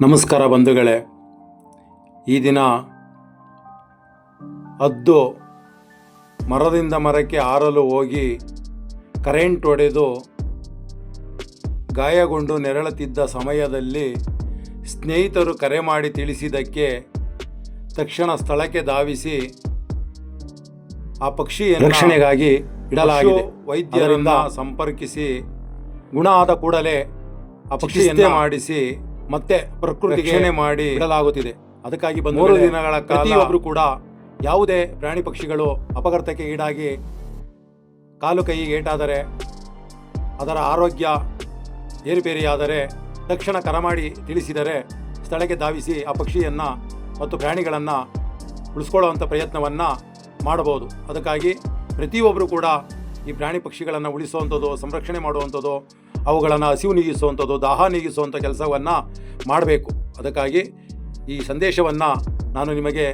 ನಮಸ್ಕಾರ ಬಂಧುಗಳೇ. ಈ ದಿನ ಹದ್ದು ಮರದಿಂದ ಮರಕ್ಕೆ ಹಾರಲು ಹೋಗಿ ಕರೆಂಟ್ ಹೊಡೆದು ಗಾಯಗೊಂಡು ನೆರಳುತ್ತಿದ್ದ ಸಮಯದಲ್ಲಿ ಸ್ನೇಹಿತರು ಕರೆ ಮಾಡಿ ತಿಳಿಸಿದ್ದಕ್ಕೆ ತಕ್ಷಣ ಸ್ಥಳಕ್ಕೆ ಧಾವಿಸಿ ಆ ಪಕ್ಷಿ ರಕ್ಷಣೆಗಾಗಿ ಇಡಲಾಗಿದೆ. ವೈದ್ಯರಿಂದ ಸಂಪರ್ಕಿಸಿ ಗುಣ ಆದ ಕೂಡಲೇ ಆ ಪಕ್ಷಿಯನ್ನು ಮಾಡಿಸಿ ಮತ್ತೆ ಪ್ರಕೃತಿ ಮಾಡಿ ಇಡಲಾಗುತ್ತಿದೆ ಅದಕ್ಕಾಗಿ ಬಂದ ಮೂರು ದಿನಗಳ ಪ್ರತಿಯೊಬ್ಬರು ಕೂಡ ಯಾವುದೇ ಪ್ರಾಣಿ ಪಕ್ಷಿಗಳು ಅಪಘಾತಕ್ಕೆ ಈಡಾಗಿ ಕಾಲು ಕೈ ಏಟಾದರೆ ಅದರ ಆರೋಗ್ಯ ಏರುಪೇರಿಯಾದರೆ ತಕ್ಷಣ ಕರ ಮಾಡಿ ತಿಳಿಸಿದರೆ ಸ್ಥಳಕ್ಕೆ ಧಾವಿಸಿ ಆ ಪಕ್ಷಿಯನ್ನು ಮತ್ತು ಪ್ರಾಣಿಗಳನ್ನು ಉಳಿಸ್ಕೊಳ್ಳುವಂಥ ಪ್ರಯತ್ನವನ್ನು ಮಾಡಬಹುದು. ಅದಕ್ಕಾಗಿ ಪ್ರತಿಯೊಬ್ಬರು ಕೂಡ ಈ ಪ್ರಾಣಿ ಪಕ್ಷಿಗಳನ್ನು ಉಳಿಸುವಂಥದ್ದು ಸಂರಕ್ಷಣೆ ಮಾಡುವಂಥದ್ದು ಅವುಗಳನ್ನು ಹಸಿವು ನೀಗಿಸುವಂಥದ್ದು, ದಾಹ ನೀಗಿಸುವಂಥ ಕೆಲಸವನ್ನು ಮಾಡಬೇಕು. ಅದಕ್ಕಾಗಿ ಈ ಸಂದೇಶವನ್ನು ನಾನು ನಿಮಗೆ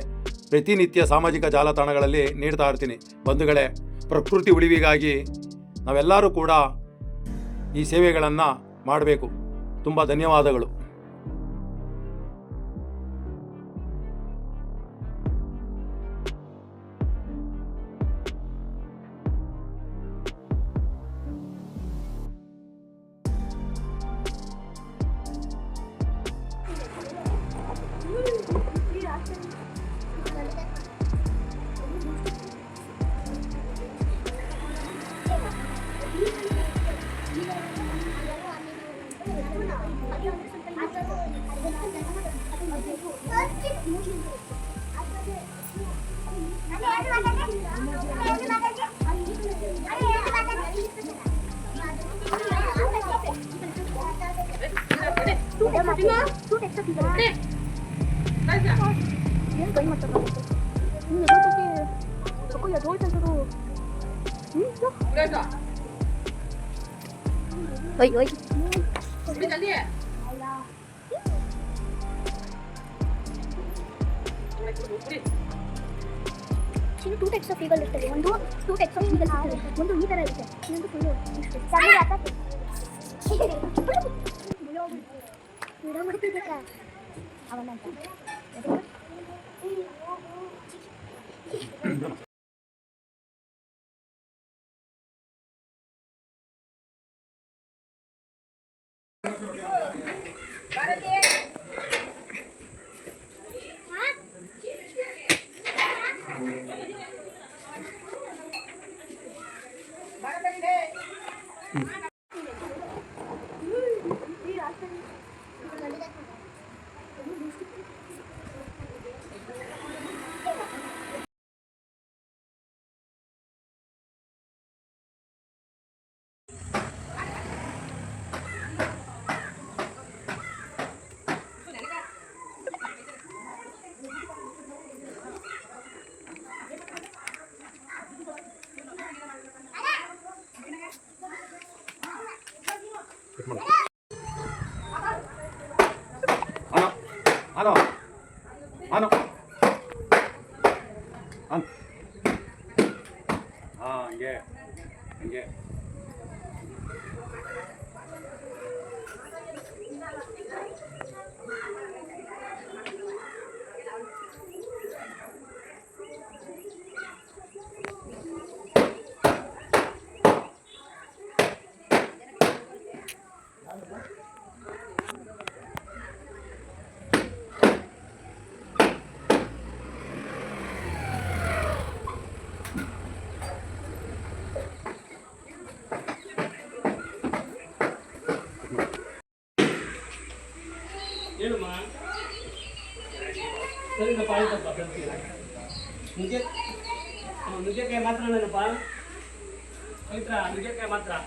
ಪ್ರತಿನಿತ್ಯ ಸಾಮಾಜಿಕ ಜಾಲತಾಣಗಳಲ್ಲಿ ನೀಡ್ತಾ ಇರ್ತೀನಿ. ಬಂಧುಗಳೇ, ಪ್ರಕೃತಿ ಉಳಿವಿಗಾಗಿ ನಾವೆಲ್ಲರೂ ಕೂಡ ಈ ಸೇವೆಗಳನ್ನು ಮಾಡಬೇಕು. ತುಂಬ ಧನ್ಯವಾದಗಳು. 얘는 많이 맞잖아. 근데 솔직히 저거야 더울 텐데도 응? 그래서 어이 어이. 우리 자리 우리 지금 ಟೂ ಟೈಪ್ಸ್ ಆಫ್ ಈಗಲ್ ಇರ್ತದೆ ಒಂದು ಟೂ ಟೈಪ್ಸ್ ಆಫ್ ಈಗಲ್ ಇರ್ತದೆ ಒಂದು ಈ ತರ ಇರುತ್ತೆ ಇನ್ನೊಂದು full 물어볼 테니까 가만만 봐. Mm-hmm. ano ano ano ano Ah non. Ah pahit ang bagang sila. Nujek, nujek matra na nupal. Matra.